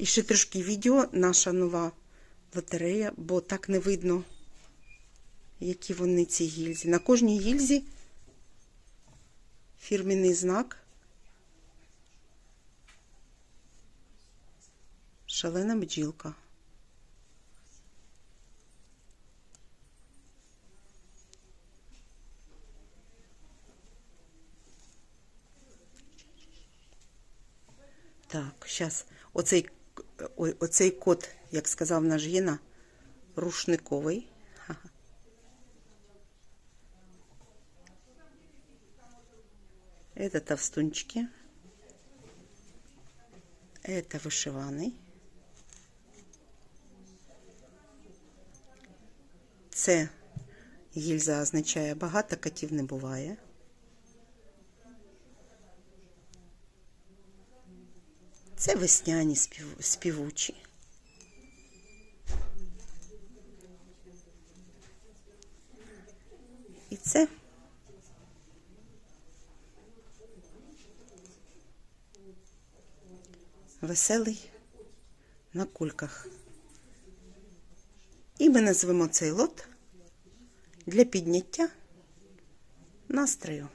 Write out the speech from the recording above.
І ще трошки відео, наша нова лотерея, бо так не видно, які вони ці гільзі. На кожній гільзі фірменний знак. Шалена бджілка. Так, зараз оцей, оцей кот, як сказав наш Гіна, рушниковий. Это товстунчики. Это вишиваний. Це гільза означає багато котів не буває. Це весняні спів... співучі. І це веселий на кульках. І ми назвемо цей лот для підняття настрою.